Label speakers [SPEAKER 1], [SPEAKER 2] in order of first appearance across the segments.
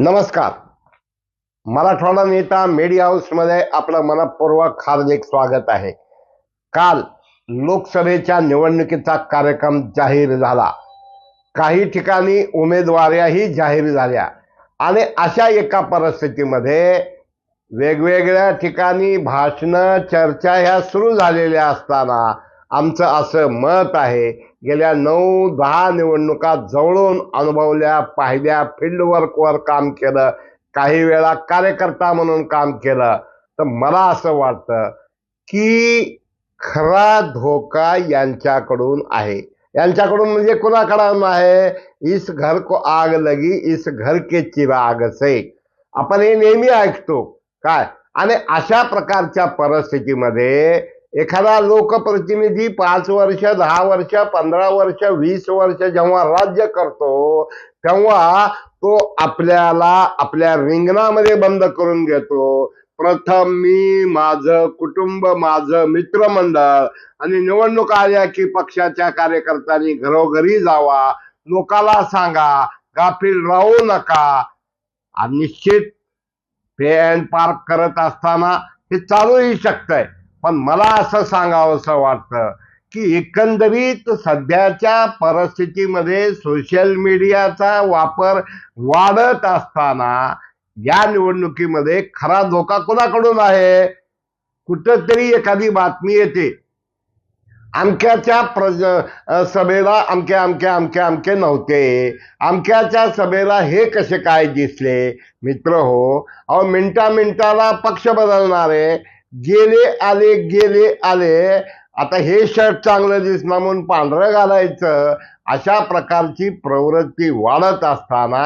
[SPEAKER 1] नमस्कार. मराठवाडा नेता मीडिया हाऊसमध्ये आपलं मनपूर्वक हार्दिक स्वागत आहे. काल लोकसभेच्या निवडणुकीचा कार्यक्रम जाहीर झाला. काही ठिकाणी उमेदवाऱ्याही जाहीर झाल्या. आणि अशा एका परिस्थितीमध्ये वेगवेगळ्या ठिकाणी भाषणं चर्चा ह्या सुरू झालेल्या असताना आमचं असं मत आहे. गेल्या नऊ दहा निवडणुका जवळून अनुभवल्या पाहिल्या फील्ड वर्कवर काम केलं काही वेळा कार्यकर्ता म्हणून काम केलं. तर मला असं वाटतं की खरा धोका यांच्याकडून आहे. यांच्याकडून म्हणजे कुणाकडून आहे? इस घर को आग लगी इस घर के चिराग से. आपण हे नेहमी ऐकतो. काय? आणि अशा प्रकारच्या परिस्थितीमध्ये एखादा लोकप्रतिनिधी पाच वर्ष दहा वर्ष पंधरा वर्ष वीस वर्ष जेव्हा राज्य करतो तेव्हा तो आपल्याला आपल्या रिंगणामध्ये बंद करून घेतो. प्रथम मी माझं कुटुंब माझं मित्रमंडळ आणि निवडणूक आल्या की पक्षाच्या कार्यकर्त्यांनी घरोघरी जावा. लोकाला सांगा गाफील राहू नका. निश्चित पे अँड पार्क करत असताना हे चालूही शकतंय. पण मला असं सांगावंसं वाटतं की एकंदरीत सध्याच्या परिस्थितीमध्ये सोशल मीडियाचा वापर वाढत असताना या निवडणुकीमध्ये खरा धोका कोणाकडून आहे? कुठंतरी एखादी बातमी येते. अमक्याच्या प्रज सभेला अमके अमके अमके अमके नव्हते. अमक्याच्या सभेला हे कसे काय दिसले? मित्र हो अहो मिनटा मिनटाला पक्ष बदलणारे. गेले आले गेले आले. आता हे शर्ट चांगलं दिसणार म्हणून पांढरं घालायचं. अशा प्रकारची प्रवृत्ती वाढत असताना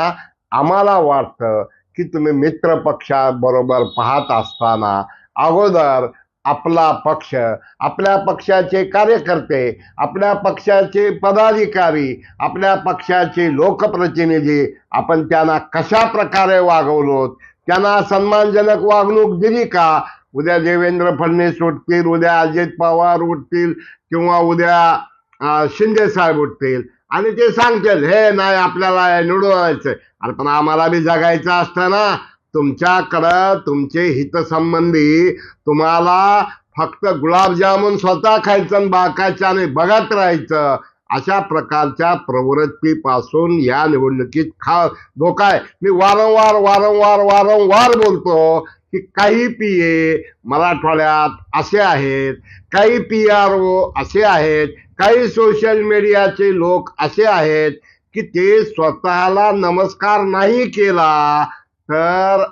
[SPEAKER 1] आम्हाला वाटतं की तुम्ही मित्र पक्षाबरोबर पाहत असताना अगोदर आपला पक्ष आपल्या पक्षाचे कार्यकर्ते आपल्या पक्षाचे पदाधिकारी आपल्या पक्षाचे लोकप्रतिनिधी आपण त्यांना कशा प्रकारे वागवलोत? त्यांना सन्मानजनक वागणूक दिली का? उद्या देवेंद्र फडणवीस उठतील उद्या अजित पवार उठतील किंवा उद्या शिंदे साहेब उठतील. आणि ते सांगतील हे नाही आपल्याला निवडून अरे पण आम्हाला बी जगायचं असतं ना. तुमच्याकडं तुमचे हितसंबंधी तुम्हाला फक्त गुलाबजामुन स्वतः खायचं आणि बघत राहायचं अशा प्रकारच्या प्रवृत्तीपासून या निवडणुकीत खा धोका आहे. मी वारंवार वारंवार वारंवार बोलतो की काही पी ए मराठवाड्यात असे आहेत काही पी आर ओ असे आहेत काही सोशल मीडियाचे लोक असे आहेत की ते स्वतःला नमस्कार नाही केला तर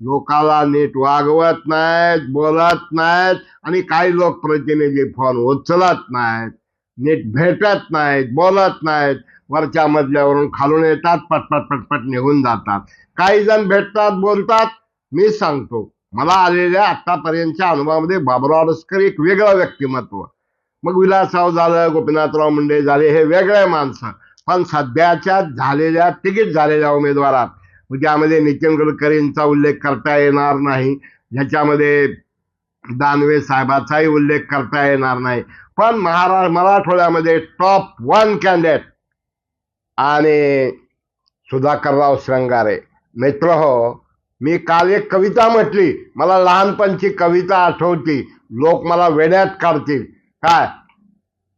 [SPEAKER 1] लोकाला नीट वागवत नाहीत बोलत नाहीत आणि काही लोक प्रतिनिधी फोन उचलत नाहीत नीट भेटत नाहीत बोलत नाहीत वरच्या मजल्यावरून खालून येतात पटपट पटपट निघून जातात. काही जण भेटतात बोलतात मी सांगतो मला आलेल्या आतापर्यंतच्या अनुभवामध्ये बाबुराव रसकर एक वेगळं व्यक्तिमत्व. मग विलासराव झालं गोपीनाथराव मुंडे झाले हे वेगळे माणसं. पण सध्याच्या झालेल्या तिकीट झालेल्या उमेदवारात ज्यामध्ये नितीन गडकरींचा उल्लेख करता येणार नाही ह्याच्यामध्ये दानवे साहेबाचाही उल्लेख करता येणार नाही. पण महारा मराठवाड्यामध्ये टॉप वन कॅन्डिडेट आणि सुधाकरराव श्रंगारे. मित्र हो मी काल एक कविता म्हटली. मला लहानपणची कविता आठवती. लोक मला वेड्यात काढतील. काय?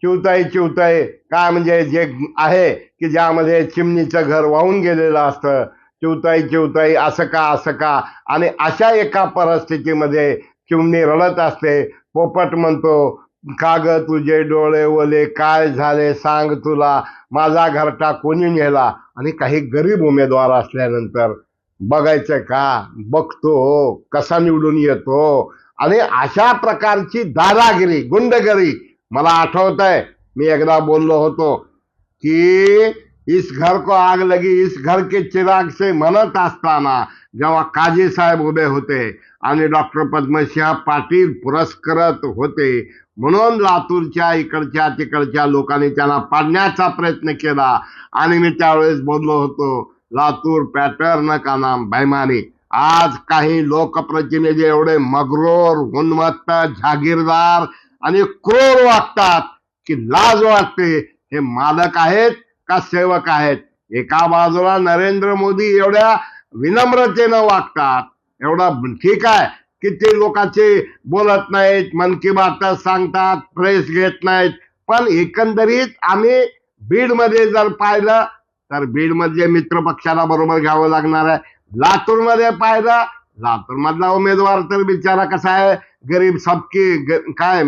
[SPEAKER 1] चिवताई चिवताई काय म्हणजे जे आहे की ज्यामध्ये चिमणीचं घर वाहून गेलेलं असतं. चिवताई चिवताई असं का असं का? आणि अशा एका परिस्थितीमध्ये चिमणी रडत असते. पोपट म्हणतो का ग तुझे डोळे ओले? काय झाले? सांग तुला. माझा घरटा कोणी नेला? आणि काही गरीब उमेदवार असल्यानंतर बघायचं का? बघतो कसा निवडून येतो? आणि अशा प्रकारची दादागिरी गुंडगिरी मला आठवत आहे मी एकदा बोललो होतो की इस घर को आग लगी इस घर के चिराग से म्हणत असताना जेव्हा काजी साहेब उभे होते आणि डॉक्टर पद्मसिंह पाटील पुरस्कृत होते म्हणून लातूरच्या इकडच्या तिकडच्या लोकांनी त्यांना पाडण्याचा प्रयत्न केला. आणि मी त्यावेळेस बोललो होतो लातूर पॅटर्न का नाम बैमानी आज काही लोकप्रतिनिधी एवढे मगरोर उन्मत्त जागीरदार आणि क्रूर वागतात की लाज वाटते. हे मालक आहेत का सेवक आहेत? एका बाजूला नरेंद्र मोदी एवढ्या विनम्रतेनं वागतात. एवढा ठीक आहे. किती लोकांचे बोलत नाहीत मन की बात सांगतात प्रेस घेत नाहीत. पण एकंदरीत आम्ही बीडमध्ये जर पाहिलं तर बीडमध्ये मित्र पक्षाला बरोबर घ्यावं लागणार आहे. लातूरमध्ये पाहिलं लातूर मधला उमेदवार तर बिचारा कसा आहे? गरीब सबकी ग- काय?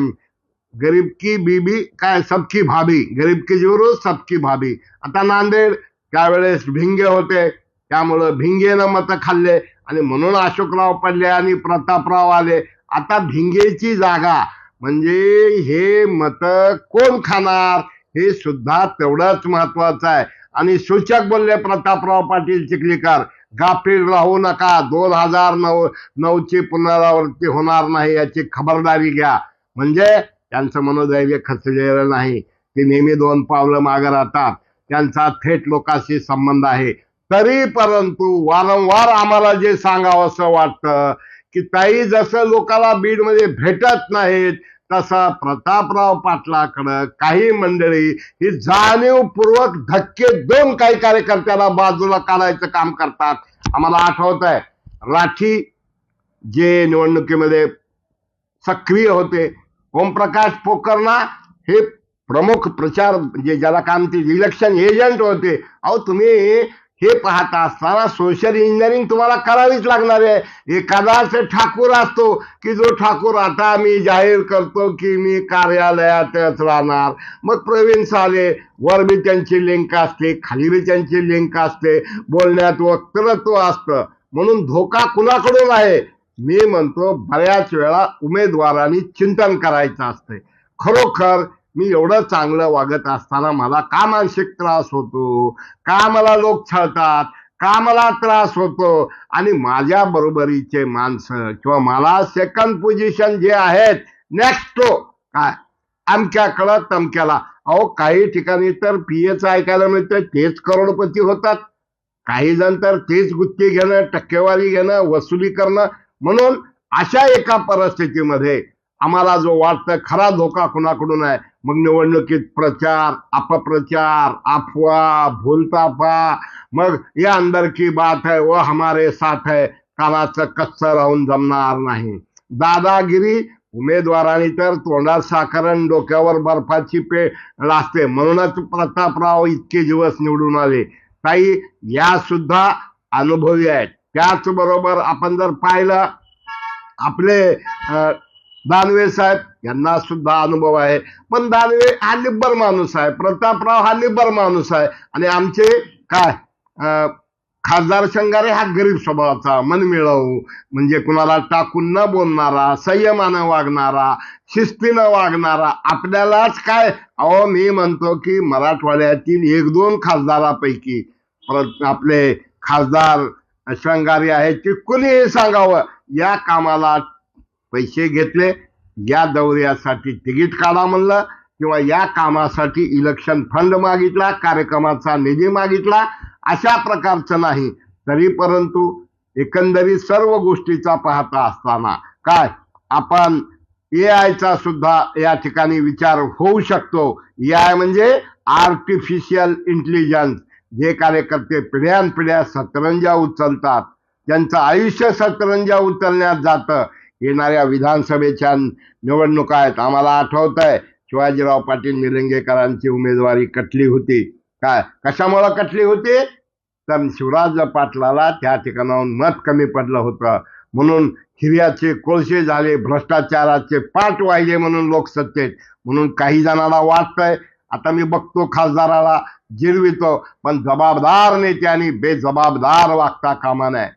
[SPEAKER 1] गरीब की बीबी काय? सबकी भाभी. गरीब की जोरू सबकी भाभी. आता नांदेड त्यावेळेस भिंगे होते. त्यामुळं भिंगेनं मतं खाल्ले आणि म्हणून अशोकराव पडले आणि प्रतापराव आले. आता भिंगेची जागा म्हणजे हे मत कोण खाणार? हे सुद्धा तेवढंच महत्वाचं आहे. आणि सूचक बोलले प्रतापराव पाटील चिखलीकर गाफील राहू नका दोन हजार नऊ नऊची पुनरावृत्ती होणार नाही याची खबरदारी घ्या. म्हणजे त्यांचं मनोधैर्य खचलेलं नाही. ते नेहमी दोन पावलं मागे राहतात. त्यांचा थेट लोकांशी संबंध आहे. तरी परंतु वारंवार आम्हाला जे सांगावं असं वाटतं की ताई जसं लोकांना बीडमध्ये भेटत नाहीत तसा प्रतापराव पाटलाकडं काही मंडळी ही जाणीवपूर्वक धक्के देऊन काही कार्यकर्त्याला बाजूला काढायचं काम करतात. आम्हाला आठवत आहे राठी जे निवडणुकीमध्ये सक्रिय होते ओमप्रकाश पोकरणा हे प्रमुख प्रचार म्हणजे ज्याला काम ते इलेक्शन एजंट होते. अहो तुम्ही हे पाहता असताना सोशल इंजिनिअरिंग तुम्हाला करावीच लागणार आहे. एखादाच ठाकूर असतो की जो ठाकूर आता मी जाहीर करतो की मी कार्यालयातच राहणार. मग प्रवीण साले वर बी त्यांची लिंक असते खाली बी त्यांची लिंक असते बोलण्यात वक्तृत्व असतं. म्हणून धोका कुणाकडून आहे? मी म्हणतो बऱ्याच वेळा उमेदवारांनी चिंतन करायचं असते खरोखर मी एवढं चांगलं वागत असताना मला का मानसिक त्रास होतो. का मला लोक छळतात. का मला त्रास होतो. आणि माझ्या बरोबरीचे माणसं किंवा मला सेकंड पोझिशन जे आहेत नेक्स्ट काय? अमक्याकडं तमक्याला. अहो काही ठिकाणी तर पीएच ऐकायला मिळतं तेच करोडपती होतात. काही जण तर तेच गुत्ती घेणं टक्केवारी घेणं वसुली करणं. म्हणून अशा एका परिस्थितीमध्ये आम्हाला जो वाटतं खरा धोका कुणाकडून आहे? मग निवडणुकीत प्रचार अपप्रचार अफवा भूलताफा मग या अंदर की बात है व हमारे साथ है कानाचं कच्च राहून जमणार नाही. दादागिरी उमेदवारांनी तर तोंडात साखरण डोक्यावर बर्फाची पे लासते. म्हणूनच प्रतापराव इतके दिवस निवडून आले. ताई या सुद्धा अनुभवी आहेत. त्याचबरोबर आपण जर पाहिलं आपले दानवे साहेब यांना सुद्धा अनुभव आहे. पण दानवे हा निब्बर माणूस आहे. प्रतापराव हा निब्बर माणूस आहे. आणि आमचे काय? खासदार शंगारे हा गरीब स्वभावाचा मनमिळाऊ म्हणजे कुणाला टाकून न बोलणारा संयमानं वागणारा शिस्तीनं वागणारा आपल्यालाच काय? अहो मी म्हणतो की मराठवाड्यातील एक दोन खासदारापैकी परत आपले खासदार शंगारी आहेत की कुणीही सांगावं या कामाला पैसे घेतले या दौऱ्यासाठी तिकीट काढा म्हणलं किंवा या कामासाठी इलेक्शन फंड मागितला कार्यक्रमाचा निधी मागितला अशा प्रकारचं नाही. तरी परंतु एकंदरीत सर्व गोष्टीचा पाहता असताना काय? आपण ए आयचा सुद्धा या ठिकाणी विचार होऊ शकतो. ए आय म्हणजे आर्टिफिशियल इंटेलिजन्स जे कार्यकर्ते पिढ्यानपिढ्या सतरंजा उचलतात. त्यांचं आयुष्य सतरंजा उचलण्यात जातं. येणाऱ्या विधानसभेच्या निवडणुका आहेत. आम्हाला आठवत आहे शिवाजीराव पाटील निलंगेकरांची उमेदवारी कटली होती. काय कशामुळं कटली होती? तर शिवराज पाटलाला त्या ठिकाणाहून मत कमी पडलं होतं. म्हणून हिर्याचे कोळसे झाले भ्रष्टाचाराचे पाठ वाहिले म्हणून लोकसत्तेत. म्हणून काही जणांना वाटतंय आता मी बघतो खासदाराला जिरवितो पण जबाबदार नेत्यांनी बेजबाबदार वागता कामा नये.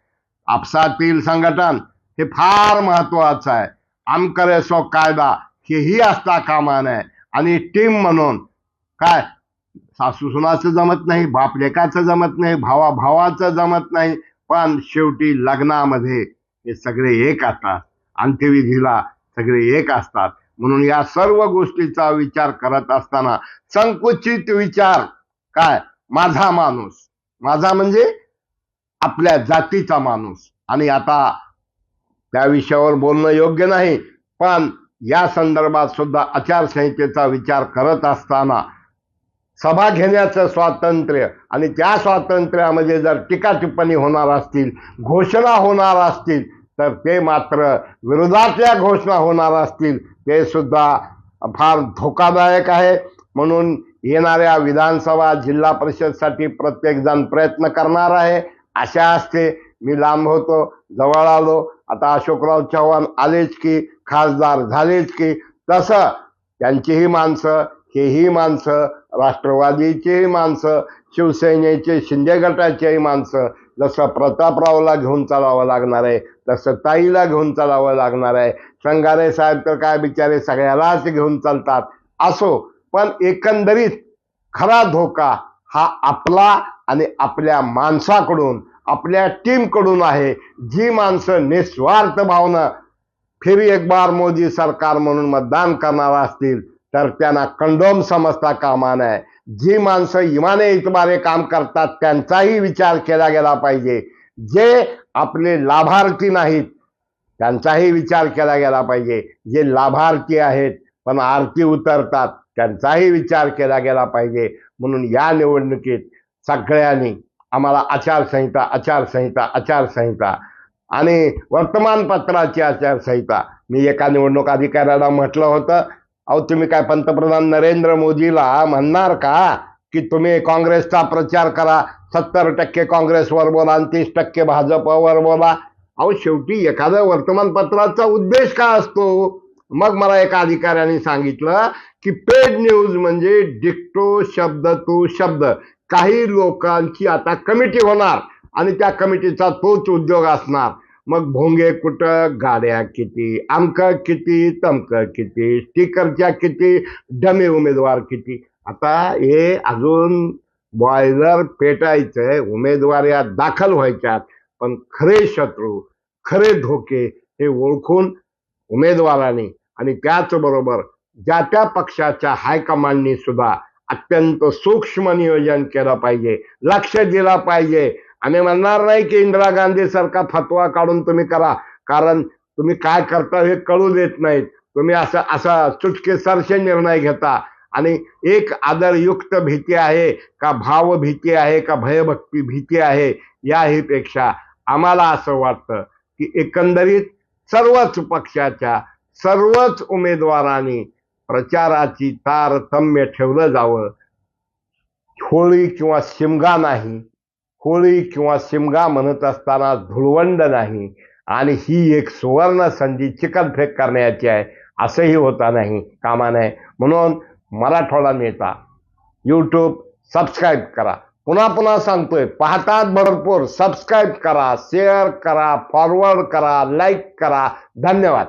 [SPEAKER 1] आपसातील संघटन हे फार महत्वाचं आहे. आमकर सो कायदा हेही असता कामा नये. आणि टीम म्हणून काय? सासू सुनाचं जमत नाही बाप लेकाचं जमत नाही भावा भावाचं जमत नाही. पण शेवटी लग्नामध्ये हे सगळे एक असतात. अंत्यविधीला सगळे एक असतात. म्हणून या सर्व गोष्टीचा विचार करत असताना संकुचित विचार. काय? माझा माणूस. माझा म्हणजे आपल्या जातीचा माणूस. आणि आता त्या विषयावर बोलणं योग्य नाही. पण या संदर्भात सुद्धा आचारसंहितेचा विचार करत असताना सभा घेण्याचं स्वातंत्र्य आणि त्या स्वातंत्र्यामध्ये जर टीका टिप्पणी होणार असतील घोषणा होणार असतील तर ते मात्र विरोधातल्या घोषणा होणार असतील ते सुद्धा फार धोकादायक आहे. म्हणून येणाऱ्या विधानसभा जिल्हा परिषदसाठी प्रत्येकजण प्रयत्न करणार आहे. अशा असते मी लांब होतो जवळ आलो आता अशोकराव चव्हाण आलेच की खासदार झालेच की तसं त्यांचीही माणसं हेही माणसं राष्ट्रवादीचीही माणसं शिवसेनेचे शिंदे गटाचेही माणसं जसं प्रतापरावला घेऊन चालावं लागणार आहे तसं ताईला घेऊन चालावं लागणार आहे. संगारे साहेब तर काय बिचारे सगळ्यालाच घेऊन चालतात असो पण एकंदरीत खरा धोका हा आपला आणि आपल्या माणसाकडून आपल्या टीमकडून आहे. जी माणसं निस्वार्थ भावना फिर एक बार मोदी सरकार म्हणून मतदान करणार असतील तर त्यांना कंडोम समजता कामा नये. जी माणसं इमाने इतबारे काम करतात त्यांचाही विचार केला गेला पाहिजे. जे आपले लाभार्थी नाहीत त्यांचाही विचार केला गेला पाहिजे. जे लाभार्थी आहेत पण आरती उतरतात त्यांचाही विचार केला गेला पाहिजे. म्हणून या निवडणुकीत सगळ्यांनी आम्हाला आचारसंहिता आचारसंहिता आचारसंहिता आणि वर्तमानपत्राची आचारसंहिता. मी एका निवडणूक अधिकाऱ्याला म्हटलं होतं अहो तुम्ही काय पंतप्रधान नरेंद्र मोदीला म्हणणार का की तुम्ही काँग्रेसचा प्रचार करा सत्तर टक्के काँग्रेसवर बोला आणि तीस टक्के भाजपवर बोला? अहो शेवटी एखाद्या वर्तमानपत्राचा उद्देश काय असतो? मग मला एका अधिकाऱ्याने सांगितलं की पेड न्यूज म्हणजे डिक्टो शब्द तो शब्द. काही लोकांची आता कमिटी होणार आणि त्या कमिटीचा तोच उद्योग असणार. मग भोंगे कुठं गाड्या किती अमक किती तमक किती स्टिकरच्या किती डमे उमेदवार किती? आता हे अजून बॉयलर पेटायचंय उमेदवार या दाखल व्हायच्यात. पण खरे शत्रू खरे धोके हे ओळखून उमेदवारांनी आणि त्याचबरोबर ज्या त्या पक्षाच्या हायकमांडनी सुद्धा अत्यंत सूक्ष्म नियोजन केलं पाहिजे लक्ष दिलं पाहिजे. आम्ही म्हणणार नाही की इंदिरा गांधी सारखा फतवा काढून तुम्ही करा कारण तुम्ही काय करता हे कळू देत नाहीत. तुम्ही असं असा चुटके निर्णय घेता. आणि एक आदरयुक्त भीती आहे का भाव भीती आहे का भयभक्ती भीती आहे याहीपेक्षा आम्हाला असं वाटतं की एकंदरीत सर्वच पक्षाच्या सर्वच उमेदवारांनी प्रचाराची तारतम्य ठेवलं जावं. होळी किंवा शिमगा नाही. होळी किंवा शिमगा म्हणत असताना धुळवंड नाही. आणि ही एक सुवर्ण संधी चिकनफेक करण्याची आहे. असंही होता नाही. कामा नये म्हणून मराठवाडा नेता यूट्यूब सबस्क्राईब करा. पुन्हा पुन्हा सांगतोय पाहतात भरपूर. सबस्क्राईब करा शेअर करा फॉरवर्ड करा लाईक करा. धन्यवाद.